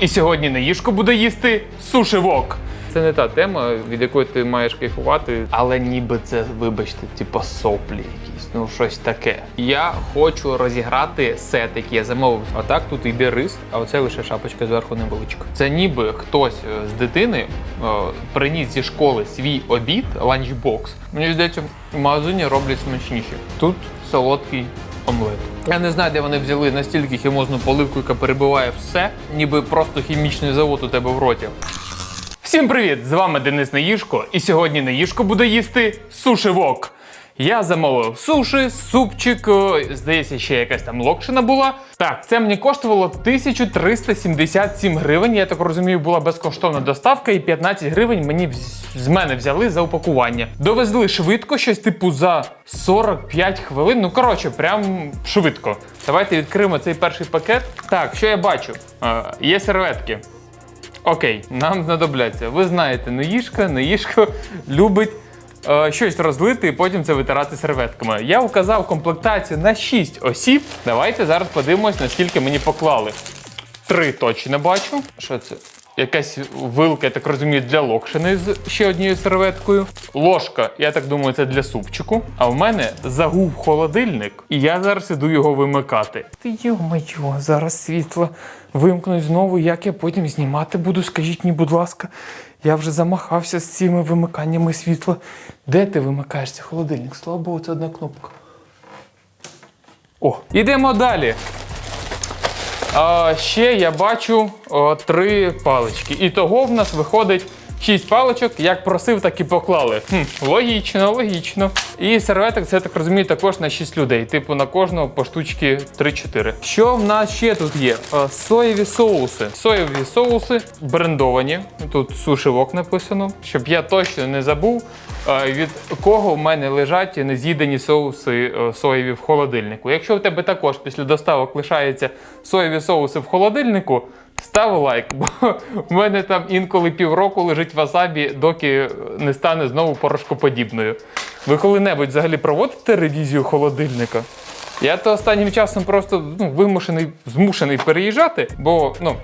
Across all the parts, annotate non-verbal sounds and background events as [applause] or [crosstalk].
І сьогодні на їжку буде їсти сушивок. Це не та тема, від якої ти маєш кайфувати, але ніби це, вибачте, типу соплі якісь, ну щось таке. Я хочу розіграти сет, який я замовив. А так тут йде рис, а оце лише шапочка зверху невеличка. Це ніби хтось з дитини е, приніс зі школи свій обід, ланчбокс. Мені здається, в магазині роблять смачніші. Тут солодкий омлет. Я не знаю, де вони взяли настільки хімозну поливку, яка перебиває все, ніби просто хімічний завод у тебе в роті. Всім привіт! З вами Денис Наїшко, і сьогодні Наїшко буде їсти сушивок. Я замовив суші, супчик, здається, ще якась там локшина була. Так, це мені коштувало 1377 гривень. Я так розумію, була безкоштовна доставка, і 15 гривень мені з мене взяли за упакування. Довезли швидко, щось типу за 45 хвилин. Ну коротше, прям швидко. Давайте відкриємо цей перший пакет. Так, що я бачу? Е, є серветки. Окей, нам знадобляться. Ви знаєте, Неїшка, Неїшко любить е, щось розлити і потім це витирати серветками. Я вказав комплектацію на 6 осіб. Давайте зараз подивимось, наскільки мені поклали. Три точно бачу. Що це? Якась вилка, я так розумію, для локшини з ще однією серветкою. Ложка, я так думаю, це для супчику. А в мене загув холодильник, і я зараз іду його вимикати. Ти йо-моє, зараз світло вимкнуть знову. Як я потім знімати буду? Скажіть мені, будь ласка, я вже замахався з цими вимиканнями світла. Де ти вимикаєшся? Холодильник? Слава Богу, це одна кнопка. О, ідемо далі. А, ще я бачу о, три палички. І того в нас виходить шість паличок. Як просив, так і поклали. Хм, логічно, логічно. І серветок, це я так розумію, також на 6 людей. Типу на кожного по штучки 3-4. Що в нас ще тут є? Е, Соєві соуси. Соєві соуси брендовані. Тут сушивок написано, щоб я точно не забув. е, Від кого в мене лежать нез'їдені соуси е, соєві в холодильнику. Якщо в тебе також після доставок лишаються соєві соуси в холодильнику, став лайк, бо в мене там інколи півроку лежить васабі, доки не стане знову порошкоподібною. Ви коли-небудь взагалі проводите ревізію холодильника? Я то останнім часом просто ну, вимушений, змушений переїжджати, бо ну.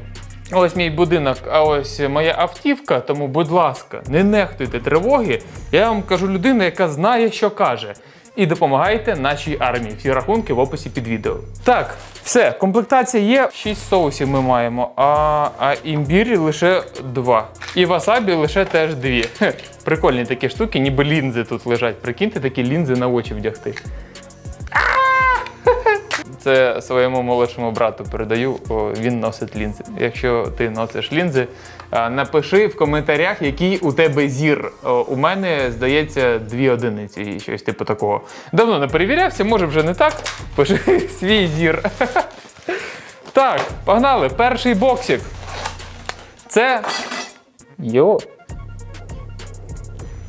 Ось мій будинок, а ось моя автівка. Тому, будь ласка, не нехтуйте тривоги. Я вам кажу людина, яка знає, що каже. І допомагайте нашій армії. Всі рахунки в описі під відео. Так, все, комплектація є. Шість соусів ми маємо, а, а імбірі лише два. І васабі лише теж дві. Хе, прикольні такі штуки, ніби лінзи тут лежать. Прикиньте, такі лінзи на очі вдягти. [laughs] Це своєму молодшому брату передаю, він носить лінзи. Якщо ти носиш лінзи, напиши в коментарях, який у тебе зір. У мене, здається, дві одиниці і щось типу такого. Давно не перевірявся, може вже не так. Пиши [laughs] свій зір. [laughs] Так, погнали. Перший боксик. Це. Йо.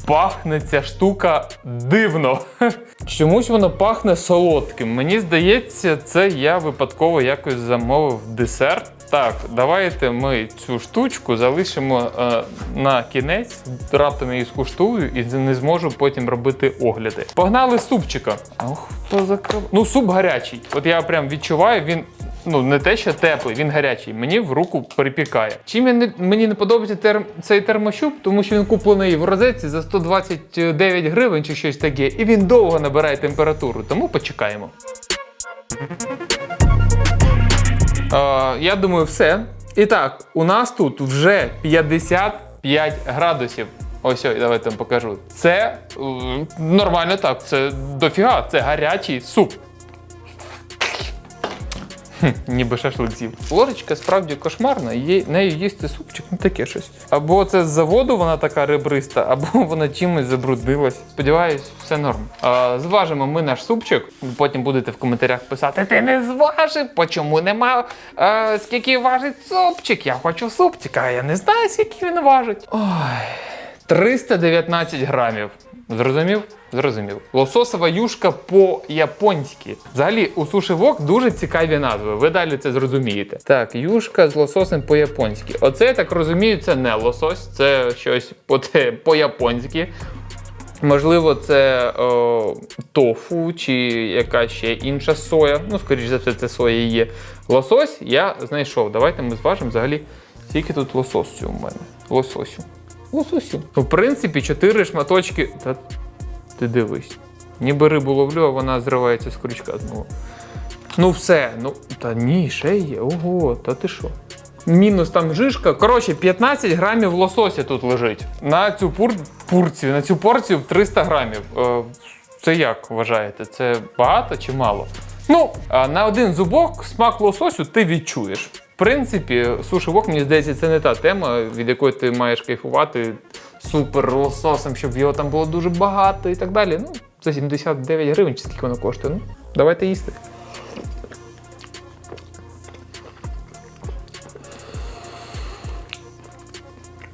Пахне ця штука дивно. [laughs] Чомусь воно пахне солодким. Мені здається, це я випадково якось замовив десерт. Так, давайте ми цю штучку залишимо е, на кінець, раптом я її скуштую і не зможу потім робити огляди. Погнали супчика. Ох, хто закрив. Ну, суп гарячий. От я прям відчуваю, він ну не те, що теплий, він гарячий. Мені в руку припікає. Чим я не, мені не подобається терм, цей термощуп, тому що він куплений в розетці за 129 гривень чи щось таке, і він довго набирає температуру, тому почекаємо. Я думаю, все. І так, у нас тут вже 55 градусів. Ось, ой, давайте вам покажу. Це е, нормально так, це дофіга, це гарячий суп. [laughs] Ніби шашлик з'їв. Ложечка справді кошмарна, їй, нею їсти супчик, ну таке щось. Або це з заводу вона така ребриста, [laughs] або вона чимось забруднилась. Сподіваюсь, все норм. А, зважимо ми наш супчик. Потім будете в коментарях писати: ти не зважив, по чому нема а, скільки важить супчик. Я хочу супчика, а я не знаю, скільки він важить. Ой. 319 грамів. Зрозумів? Зрозумів. Лососова юшка по-японськи. Взагалі, у суші вок дуже цікаві назви. Ви далі це зрозумієте. Так, юшка з лососем по-японськи. Оце, я так розумію, це не лосось, це щось по- [laughs] по-японськи. Можливо, це о, тофу чи яка ще інша соя. Ну, скоріш за все, це соя є. Лосось я знайшов. Давайте ми зважимо взагалі, Скільки тут лососю у мене? Лососю. Лососю. В принципі, чотири шматочки. Та ти дивись. Ніби рибу ловлю, а вона зривається з крючка знову. Ну все, ну та ні, ще є. Ого, та ти що? Мінус там жишка. Коротше, 15 грамів лосося тут лежить. На цю пур... пурцію, на цю порцію 300 грамів. Е, це як вважаєте? Це багато чи мало? Ну, на один зубок смак лососю ти відчуєш. В принципі, суші вок, мені здається, це не та тема, від якої ти маєш кайфувати супер лососом, щоб його там було дуже багато і так далі. Ну, за 79 гривень, чи скільки воно коштує. Ну, давайте їсти.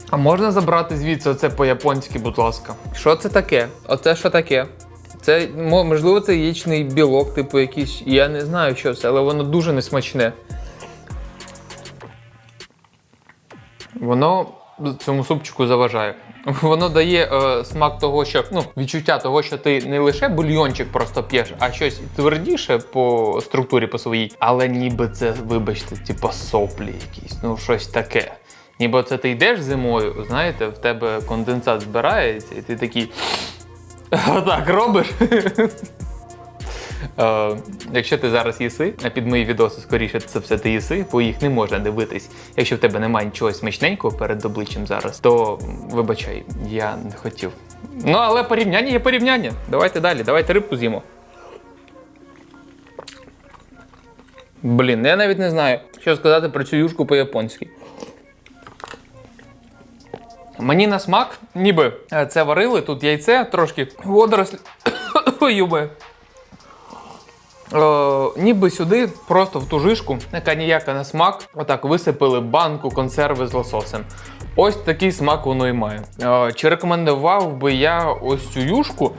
А можна забрати звідси оце по-японськи, будь ласка. Що це таке? Оце що таке? Це можливо це яєчний білок, типу якийсь. Я не знаю, що це, але воно дуже несмачне. Воно цьому супчику заважає. Воно дає е, смак того, що ну, відчуття того, що ти не лише бульйончик просто п'єш, а щось твердіше по структурі по своїй, але ніби це, вибачте, типу соплі якісь, ну щось таке. Ніби це ти йдеш зимою, знаєте, в тебе конденсат збирається, і ти такий. Отак робиш. [laughs] Е, якщо ти зараз їси, а під мої відоси скоріше це все ти їси, бо їх не можна дивитись. Якщо в тебе немає нічого смачненького перед обличчям зараз, то вибачай, я не хотів. Ну, але порівняння є порівняння. Давайте далі, давайте рибку з'їмо. Блін, я навіть не знаю, що сказати про цю юшку по-японськи. Мені на смак, ніби е, це варили, тут яйце, трошки водорослі. [coughs] Юбе. Е, ніби сюди, просто в ту жишку, яка ніяка на смак, отак висипали банку консерви з лососем. Ось такий смак воно і має. Е, чи рекомендував би я ось цю юшку?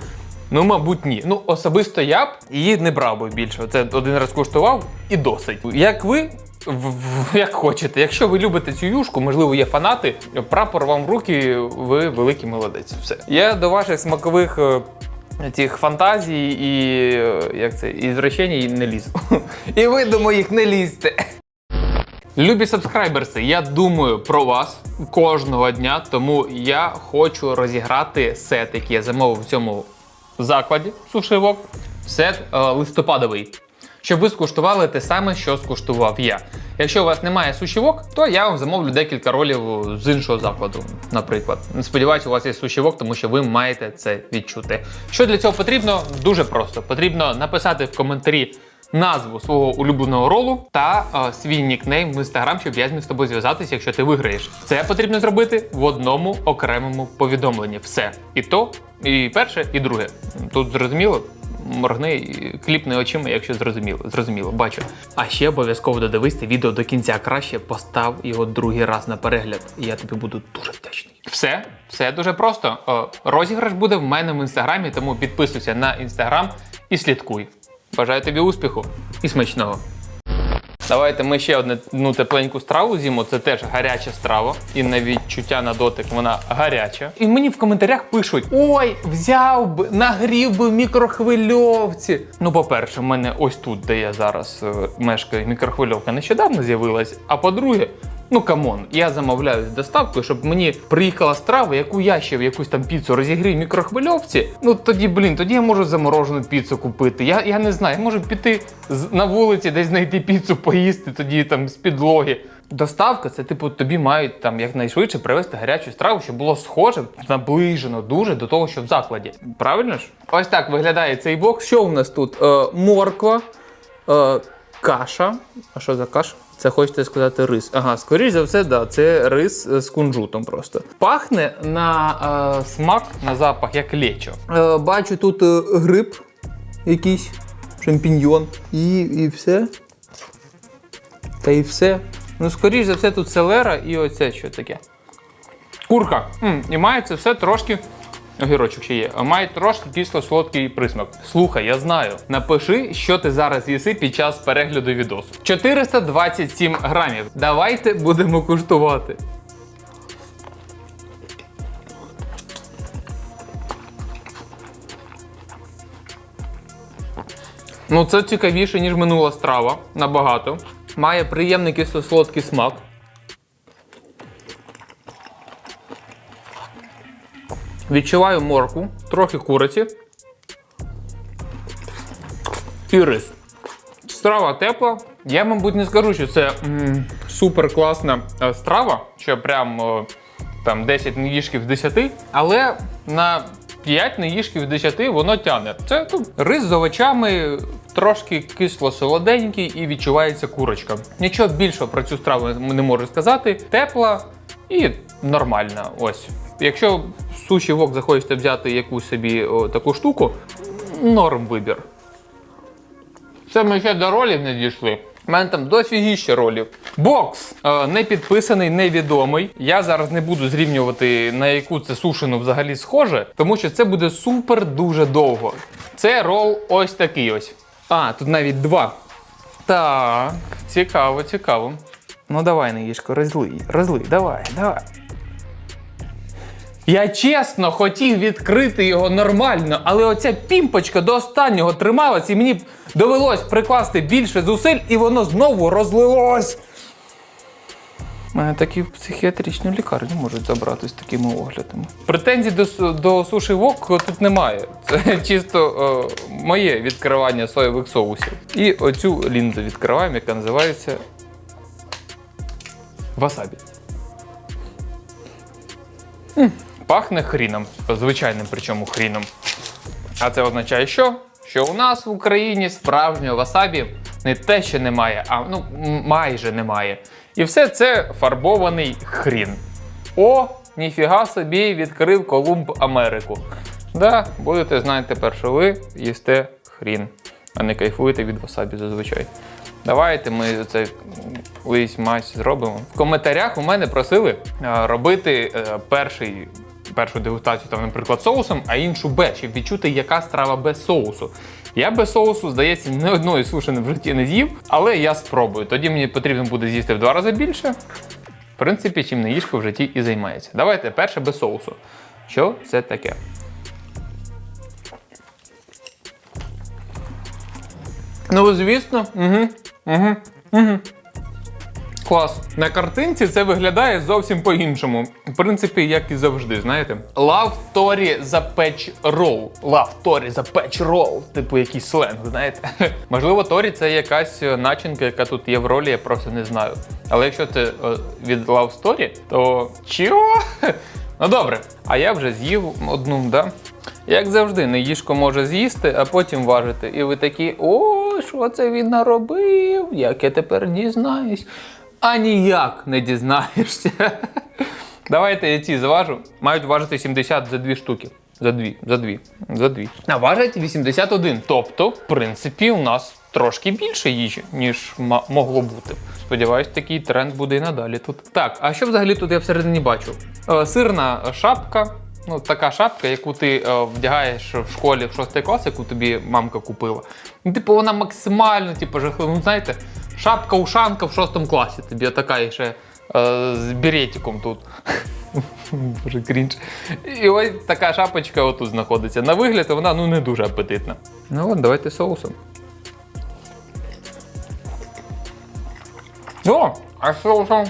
Ну, мабуть, ні. Ну, особисто я б її не брав би більше. Це один раз куштував і досить. Як ви, як хочете. Якщо ви любите цю юшку, можливо, є фанати, прапор вам в руки, ви великий молодець. Все. Я до ваших смакових. Цих фантазій і як це, і звращень не лізу. І ви до моїх не лізьте. Любі сабскрайберси, я думаю про вас кожного дня, тому я хочу розіграти сет, який я замовив в цьому закладі сушивок. Сет е, листопадовий. Щоб ви скуштували те саме, що скуштував я. Якщо у вас немає сушівок, то я вам замовлю декілька ролів з іншого закладу, наприклад. Сподіваюся, у вас є сушівок, тому що ви маєте це відчути. Що для цього потрібно? Дуже просто. Потрібно написати в коментарі назву свого улюбленого ролу та е, свій нікнейм в інстаграм, щоб я зміг з тобою зв'язатися, якщо ти виграєш. Це потрібно зробити в одному окремому повідомленні. Все. І то, і перше, і друге. Тут зрозуміло. Моргни кліпни очима, якщо зрозуміло. Зрозуміло, бачу. А ще обов'язково додивись це відео до кінця краще, постав його другий раз на перегляд. Я тобі буду дуже вдячний. Все, все дуже просто. Розіграш буде в мене в інстаграмі, тому підписуйся на інстаграм і слідкуй. Бажаю тобі успіху і смачного. Давайте ми ще одну ну, тепленьку страву з'їмо. Це теж гаряча страва. І на відчуття на дотик вона гаряча. І мені в коментарях пишуть: ой, взяв би, нагрів би в мікрохвильовці. Ну, по-перше, в мене ось тут, де я зараз е, мешкаю, мікрохвильовка нещодавно з'явилась. А по-друге, ну камон, я замовляю з доставкою, щоб мені приїхала страва, яку я ще в якусь там піцу розігрію в мікрохвильовці. Ну тоді, блін, тоді я можу заморожену піцу купити. Я, я не знаю, я можу піти на вулиці, десь знайти піцу, поїсти тоді там з підлоги. Доставка це, типу, тобі мають там якнайшвидше привезти гарячу страву, щоб було схоже, наближено дуже до того, що в закладі. Правильно ж? Ось так виглядає цей бокс. Що у нас тут? Е, морква, е, каша. А що за каша? Це хочете сказати рис. Ага, скоріш за все, да, це рис е, з кунжутом просто. Пахне на е, смак, на запах, як лечо. Е, бачу тут е, гриб якийсь, шампіньйон. І, і все. Та і все. Ну, скоріш за все, тут селера і оце що таке. Курка. м і має це все трошки. Огірочок ще є. Має трошки кисло-солодкий присмак. Слухай, я знаю. Напиши, що ти зараз їси під час перегляду відосу. 427 грамів. Давайте будемо куштувати. Ну, це цікавіше, ніж минула страва. Набагато. Має приємний кисло-солодкий смак. Відчуваю моркву, трохи куриці. І рис. Страва тепла. Я, мабуть, не скажу, що це м, супер класна е, страва, що прям там 10 неїжків з 10, але на 5 неїжків з 10 воно тяне. Це ну, рис з овочами, трошки кисло-солоденький і відчувається курочка. Нічого більшого про цю страву не можу сказати. Тепла і нормальна. Ось. Якщо суші вок захочете взяти якусь собі о, таку штуку, норм вибір. Це ми ще до ролів не дійшли. У мене там дофігіще ролів. Бокс е, не підписаний, невідомий. Я зараз не буду зрівнювати, на яку це сушену взагалі схоже, тому що це буде супер дуже довго. Це рол ось такий ось. А, тут навіть два. Так, цікаво, цікаво. Ну давай, Неїшко, розлий, розлий, давай, давай. Я чесно хотів відкрити його нормально, але оця пімпочка до останнього трималась, і мені довелось прикласти більше зусиль, і воно знову розлилось. Мене такі в психіатричну лікарню можуть забрати з такими оглядами. Претензій до, до суші вок тут немає. Це чисто е, моє відкривання соєвих соусів. І оцю лінзу відкриваємо, яка називається васабі. Пахне хріном, звичайним причому хріном. А це означає, що? Що у нас в Україні справжнього васабі не те, що немає, а ну майже немає. І все це фарбований хрін. О, ніфіга собі відкрив Колумб Америку. Да, будете знати тепер, що ви їсте хрін, а не кайфуєте від васабі зазвичай. Давайте ми це колись мазь зробимо. В коментарях у мене просили робити е, перший, першу дегустацію, там, наприклад, соусом, а іншу без, щоб відчути, яка страва без соусу. Я без соусу, здається, ні одної сушини в житті не з'їв, але я спробую. Тоді мені потрібно буде з'їсти в два рази більше. В принципі, чим не їжко в житті і займається. Давайте перше без соусу. Що це таке? Ну, звісно, угу, угу, угу. Клас. На картинці це виглядає зовсім по-іншому. В принципі, як і завжди, знаєте. Love Торі за печ рол. Love Торі за печ рол. Типу якийсь сленг, знаєте. [laughs] Можливо, Торі це якась начинка, яка тут є в ролі, я просто не знаю. Але якщо це е, від Love Story, то чого? [laughs] Ну добре, а я вже з'їв одну, да? Як завжди, неїжко може з'їсти, а потім важити. І ви такі, о, що це він наробив? Як я тепер дізнаюсь? А ніяк не дізнаєшся. [laughs] Давайте я ці зважу. Мають важити 70 за дві штуки. За дві, за дві, за дві. А важить 81. Тобто, в принципі, у нас трошки більше їжі, ніж могло бути. Сподіваюсь, такий тренд буде і надалі тут. Так, а що взагалі тут я всередині бачу? Е, сирна шапка. Ну, така шапка, яку ти е, вдягаєш в школі в 6 клас, яку тобі мамка купила. Ну, типу, вона максимально, типу, жахлива. Ну, знаєте, шапка-ушанка в 6 класі. Тобі така ще е, з беретиком тут. [laughs] Боже, крінж. І ось така шапочка отут знаходиться. На вигляд вона ну не дуже апетитна. Ну от, давайте соусом. О, а соусом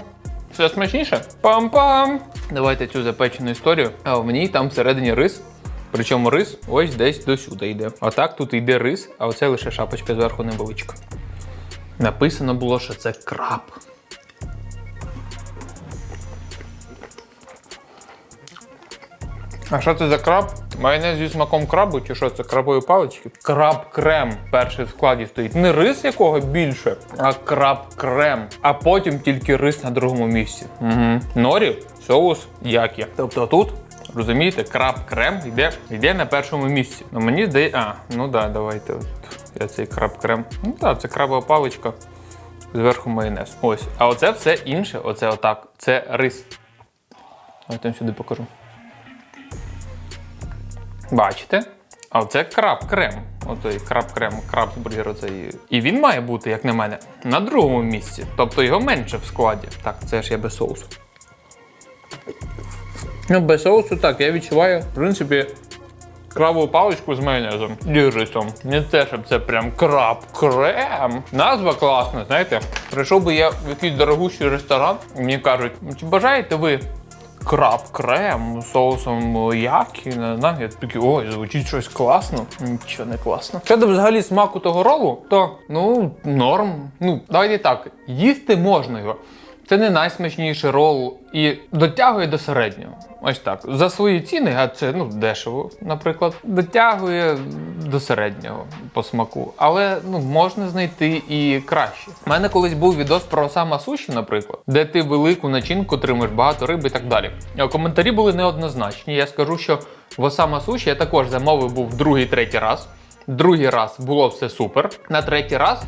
все смачніше. Пам-пам! Давайте цю запечену історію. А в ній там всередині рис. Причому рис ось десь до сюди йде. А так тут йде рис, а оце лише шапочка зверху невеличка. Написано було, що це краб. А що це за краб? Майонез зі смаком крабу, чи що це крабові палички? Краб-крем перший в складі стоїть. Не рис якого більше, а краб-крем. А потім тільки рис на другому місці. Угу. Норі, соус, як є. Тобто тут, розумієте, краб-крем йде, йде на першому місці. Ну мені здається. А, ну да, давайте. Я цей краб-крем. Ну так, це крабова паличка. Зверху майонез. Ось. А оце все інше, оце отак. Це рис. Давайте я сюди покажу. Бачите? А це краб-крем. Оцей краб-крем, крабсбургер оцей. І він має бути, як на мене, на другому місці. Тобто його менше в складі. Так, це ж я без соусу. Ну, без соусу так, я відчуваю, в принципі, крабову паличку з майонезом і. Не те, щоб це прям краб-крем. Назва класна, знаєте. Прийшов би я в якийсь дорогущий ресторан, мені кажуть, «Ну, чи бажаєте ви краб крем соусом які, не знаю, я такий, ой, звучить щось класно. Нічого не класно. Щодо взагалі смаку того ролу, то ну норм. Ну, давайте так, їсти можна його. Це не найсмачніший рол і дотягує до середнього. Ось так. За свої ціни, а це ну дешево, наприклад, дотягує до середнього по смаку. Але ну можна знайти і краще. У мене колись був відос про сама суші, наприклад, де ти велику начинку отримуєш багато риби і так далі. Коментарі були неоднозначні. Я скажу, що в Осама суші я також замовив був другий, третій раз. Другий раз було все супер. На третій раз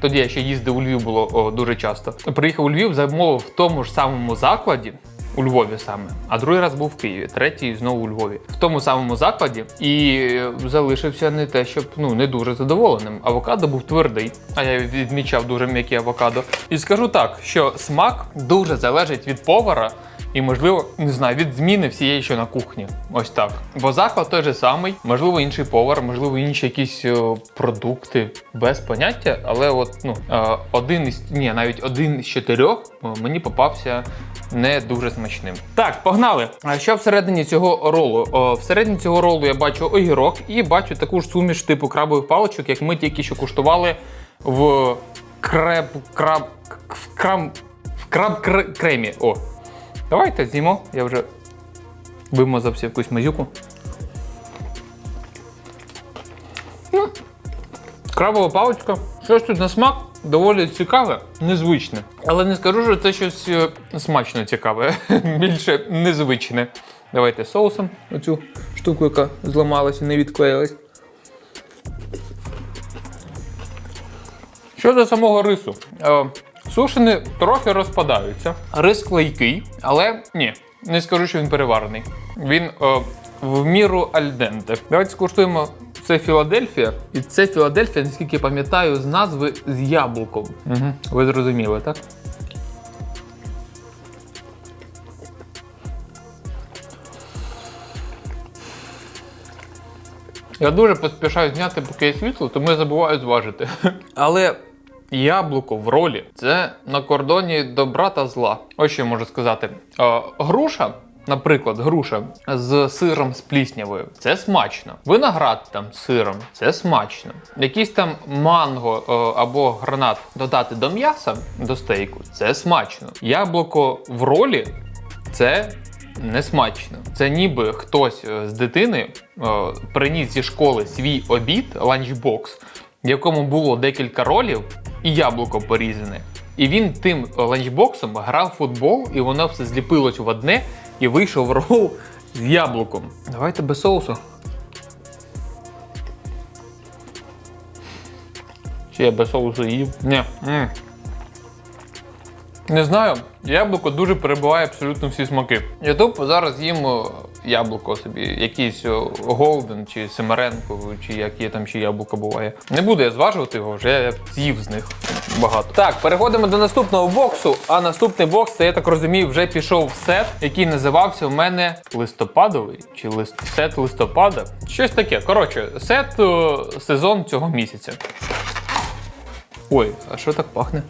тоді я ще їздив у Львів було о, дуже часто. Приїхав у Львів, замовив в тому ж самому закладі. У Львові саме, а другий раз був в Києві, третій знову у Львові, в тому самому закладі, і залишився не те, щоб ну не дуже задоволеним. Авокадо був твердий, а я відмічав дуже м'які авокадо. І скажу так, що смак дуже залежить від повара і, можливо, не знаю, від зміни всієї, що на кухні. Ось так. Бо заклад той же самий, можливо, інший повар, можливо, інші якісь о, продукти без поняття. Але от ну е, один із ні, навіть один з чотирьох мені попався не дуже смачним. Так, погнали. А що всередині цього ролу? Всередині цього ролу я бачу огірок і бачу таку ж суміш типу крабових паличок, як ми тільки що куштували в креб краб в крам в краб кремі. О, Давайте з'їмо, я вже вимазався якусь мазюку. М. Крабова паличка. Щось тут на смак доволі цікаве, незвичне. Але не скажу, що це щось е, смачно цікаве, [laughs] більше незвичне. Давайте соусом оцю штуку, яка зламалася, не відклеїлась. Щодо самого рису, е, сушини трохи розпадаються. Рис клейкий, але ні, не скажу, що він переварений. Він е, в міру альденте. Давайте скуштуємо. Це Філадельфія, і це Філадельфія, наскільки пам'ятаю, з назви з яблуком. Угу. Ви зрозуміли, так? Я дуже поспішаю зняти, поки є світло, тому я забуваю зважити. [laughs] Але яблуко в ролі це на кордоні добра та зла. Ось що я можу сказати. Е, груша. Наприклад, груша з сиром з пліснявою це смачно. Виноград там з сиром це смачно. Якийсь там манго е, або гранат додати до м'яса, до стейку це смачно. Яблуко в ролі це не смачно. Це ніби хтось е, з дитини е, приніс зі школи свій обід, ланчбокс, в якому було декілька ролів і яблуко порізане. І він тим ланчбоксом грав в футбол, і воно все зліпилось в одне і вийшов рол з яблуком. Давайте без соусу. Чи я без соусу їв? Ні. м не знаю, яблуко дуже перебуває абсолютно всі смаки. Я тупо зараз їм яблуко собі, якийсь голден чи семеренко, чи які там ще яблука буває. Не буду я зважувати його, вже я з'їв з них багато. Так, переходимо до наступного боксу. А наступний бокс, це я так розумію, вже пішов в сет, який називався у мене листопадовий чи лист сет листопада. Щось таке. Коротше, сет сезон цього місяця. Ой, а що так пахне?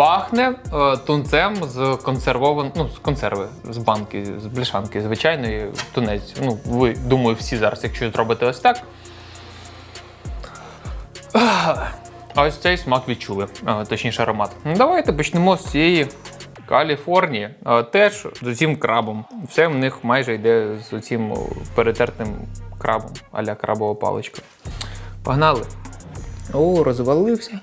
Пахне е, тунцем з консервован... ну, з консерви, з банки, з бляшанки, звичайної тунець. Ну, ви думаю, всі зараз, якщо зробите ось так. А ось цей смак відчули, е, точніше аромат. Ну, Давайте почнемо з цієї Каліфорнії. Е, Теж з цим крабом. Все в них майже йде з цим перетертим крабом, аля крабова паличка. Погнали. О, розвалився.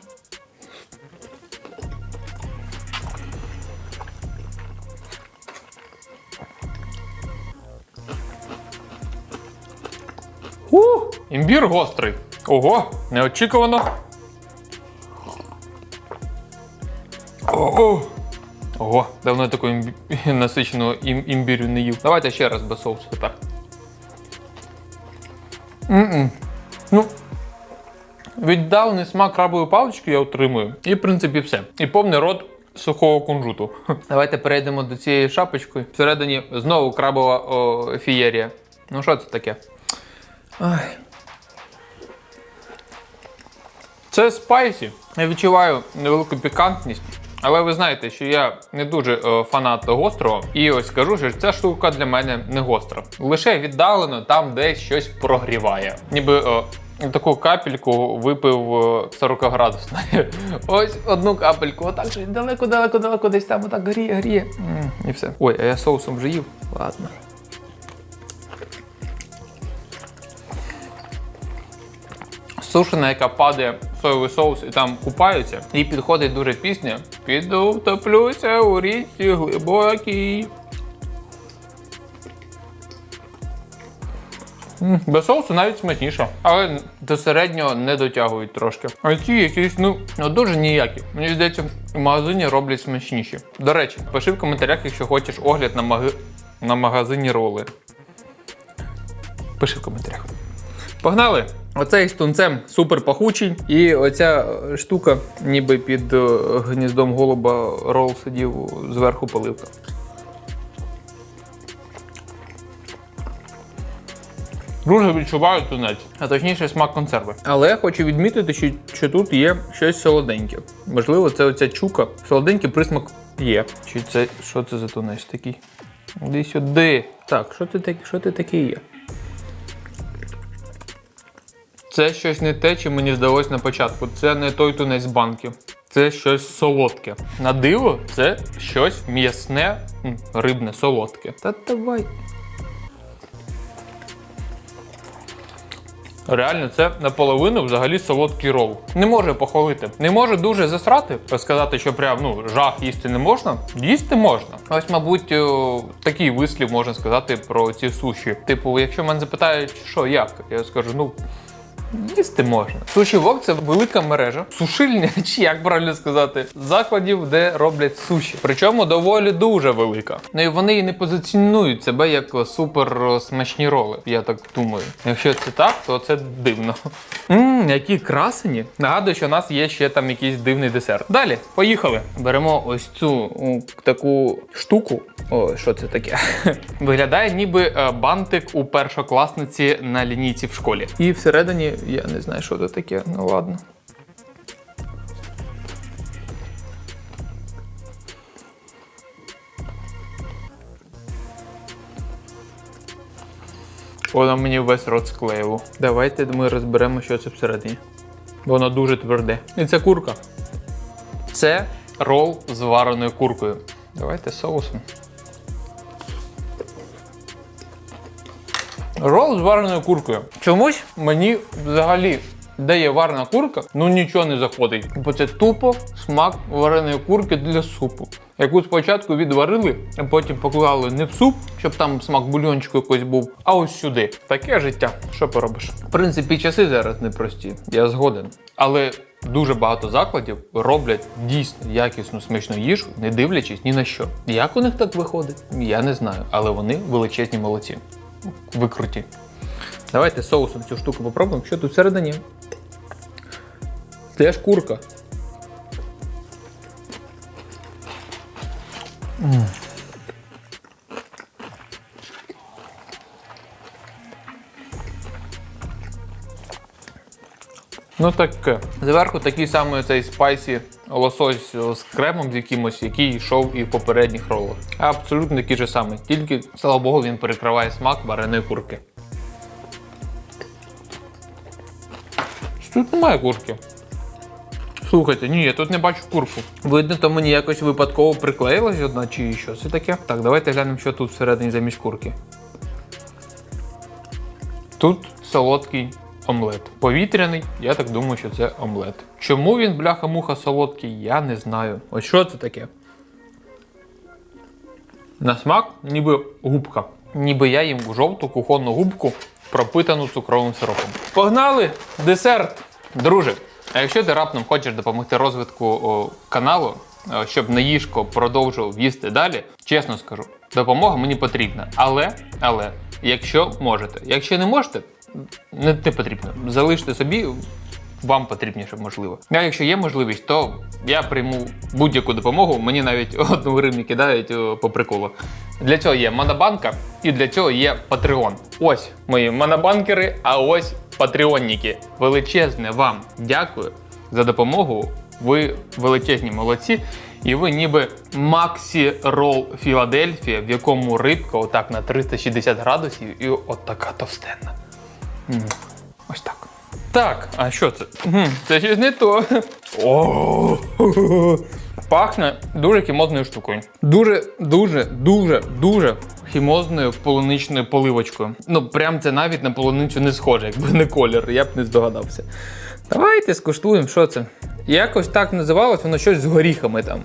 Імбір гострий. Ого, неочікувано. Ого. Ого, давно я такого імбі... [laughs] насиченого ім... імбірю не їв. Давайте ще раз без соусу тепер. М-м. Ну, віддалений смак крабової палички я отримую. І, в принципі, все. І повний рот сухого кунжуту. Давайте перейдемо до цієї шапочки. Всередині знову крабова фієрія. Ну, що це таке? Ай. Це спайсі. Я відчуваю невелику пікантність. Але ви знаєте, що я не дуже е, фанат гострого, і ось скажу, що ця штука для мене не гостра. Лише віддалено там десь щось прогріває. Ніби е, таку капельку випив е, 40 градусної. [laughs] Ось одну капельку, отак же далеко, далеко, далеко, десь там отак гріє, гріє. І все. Ой, а я соусом вже їв. Ладно. Сушена, яка падає в соєвий соус і там купаються, і підходить дуже пісня. Піду втоплюся у річці глибокій. Без соусу навіть смачніше, але до середнього не дотягують трошки. А ці якісь, ну, дуже ніякі. Мені здається, в магазині роблять смачніші. До речі, пиши в коментарях, якщо хочеш огляд на, маги... на магазині роли. Пиши в коментарях. Погнали! Оцей з тунцем супер пахучий. І оця е, штука, ніби під е, гніздом голуба рол сидів зверху поливка. Дуже відчуваю тунець, а точніше смак консерви. Але хочу відмітити, що, що тут є щось солоденьке. Можливо, це оця чука. Солоденький присмак є. Чи це що це за тунець такий? Іди сюди. Так, що ти, що ти такий є? Це щось не те, чим мені здалось на початку. Це не той тунець з банки. Це щось солодке. На диво, це щось м'ясне, рибне, солодке. Та давай. Реально, це наполовину взагалі солодкий рол. Не може похвалити. Не може дуже засрати, сказати, що прям ну жах їсти не можна. Їсти можна. Ось, мабуть, такий вислів можна сказати про ці суші. Типу, якщо мене запитають, що як, я скажу, ну. Їсти можна. Суші Вок це велика мережа, сушильня, [laughs] чи як правильно сказати, закладів, де роблять суші. Причому доволі дуже велика. Ну і вони і не позиціонують себе як супер смачні роли. Я так думаю. Якщо це так, то це дивно. [laughs] Ммм, які красені. Нагадую, що у нас є ще там якийсь дивний десерт. Далі, поїхали. Беремо ось цю у, таку штуку. О, що це таке? [laughs] Виглядає ніби е, бантик у першокласниці на лінійці в школі. І всередині я не знаю, що це таке. Ну ладно. Воно мені весь рот склеїло. Давайте ми розберемо, що це всередині. Воно дуже тверде. І це курка. Це рол з вареною куркою. Давайте соусом. Рол з вареною куркою. Чомусь мені взагалі, де є варена курка, ну нічого не заходить. Бо це тупо смак вареної курки для супу. Яку спочатку відварили, а потім поклали не в суп, щоб там смак бульончику якось був, а ось сюди. Таке життя. Що поробиш? В принципі, часи зараз непрості, я згоден. Але дуже багато закладів роблять дійсно якісну смачну їжу, не дивлячись ні на що. Як у них так виходить? Я не знаю, але вони величезні молодці. Ви круті. Давайте соусом цю штуку попробуємо. Що тут всередині? Теж курка. М. Ну таке. Зверху такий самий цей спайсі лосось з кремом з якимось, який йшов і в попередніх ролах. Абсолютно такий же самий. Тільки, слава Богу, він перекриває смак вареної курки. Тут немає курки. Слухайте, ні, я тут не бачу курку. Видно, то мені якось випадково приклеїлась одна чи що це таке. Так, давайте глянемо, що тут всередині замість курки. Тут солодкий омлет. Повітряний, я так думаю, що це омлет. Чому він, бляха-муха, солодкий, я не знаю. Ось що це таке? На смак, ніби губка. Ніби я їм жовту кухонну губку, пропитану цукровим сиропом. Погнали! Десерт! Друже, а якщо ти раптом хочеш допомогти розвитку о, каналу, о, щоб Наїжко продовжував їсти далі, чесно скажу, допомога мені потрібна. Але, але, якщо можете, якщо не можете, не, не потрібно. Залиште собі. Вам потрібніше, можливо. А якщо є можливість, то я прийму будь-яку допомогу. Мені навіть [laughs] одну гривню кидають по приколу. Для цього є монобанка і для цього є Patreon. Ось мої монобанкери, а ось патреонники. Величезне вам дякую за допомогу. Ви величезні молодці. І ви ніби Максі Рол Філадельфія, в якому рибка отак на 360 градусів і от така товстенна. Ось так. Так, а що це? Це щось не то. О, Пахне дуже хімозною штукою. Дуже, дуже, дуже, дуже хімозною полуничною поливочкою. Ну, прям це навіть на полуницю не схоже, якби не колір, я б не здогадався. Давайте скуштуємо, що це. Якось так називалось, воно щось з горіхами там.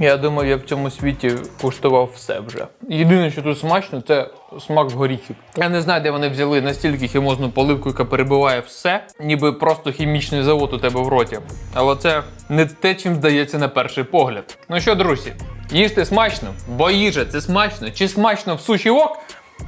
Я думаю, я в цьому світі куштував все вже. Єдине, що тут смачно, це смак горіхів. Я не знаю, де вони взяли настільки хімозну поливку, яка перебиває все, ніби просто хімічний завод у тебе в роті. Але це не те, чим здається на перший погляд. Ну що, друзі, їжте смачно, бо їжа це смачно. Чи смачно в суші вок?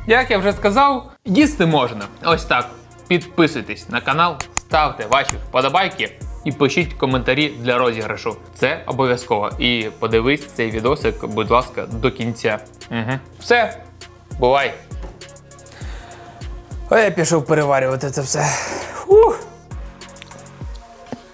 Як я вже сказав, їсти можна. Ось так. Підписуйтесь на канал, ставте ваші вподобайки і пишіть коментарі для розіграшу. Це обов'язково. І подивись цей відосик, будь ласка, до кінця. Угу. Все, бувай! А я пішов переварювати це все. Фух.